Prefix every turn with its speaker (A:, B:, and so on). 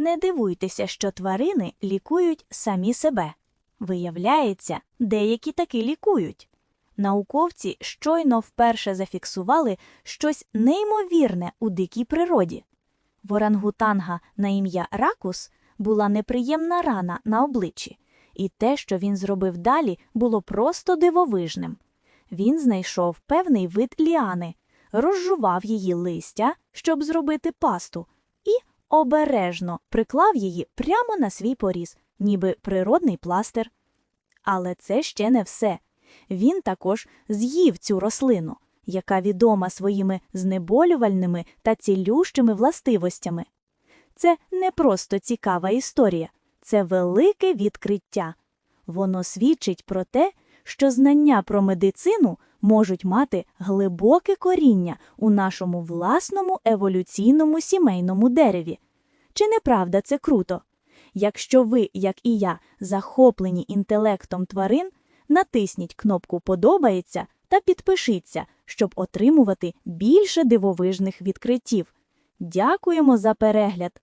A: Не дивуйтеся, що тварини лікують самі себе. Виявляється, деякі таки лікують. Науковці щойно вперше зафіксували щось неймовірне у дикій природі. В на ім'я Ракус була неприємна рана на обличчі, і те, що він зробив далі, було просто дивовижним. Він знайшов певний вид ліани, розжував її листя, щоб зробити пасту, обережно приклав її прямо на свій поріз, ніби природний пластир. Але це ще не все. Він також з'їв цю рослину, яка відома своїми знеболювальними та цілющими властивостями. Це не просто цікава історія, це велике відкриття. Воно свідчить про те, що знання про медицину можуть мати глибоке коріння у нашому власному еволюційному сімейному дереві. Чи не правда це круто? Якщо ви, як і я, захоплені інтелектом тварин, натисніть кнопку Подобається та підпишіться, щоб отримувати більше дивовижних відкриттів. Дякуємо за перегляд!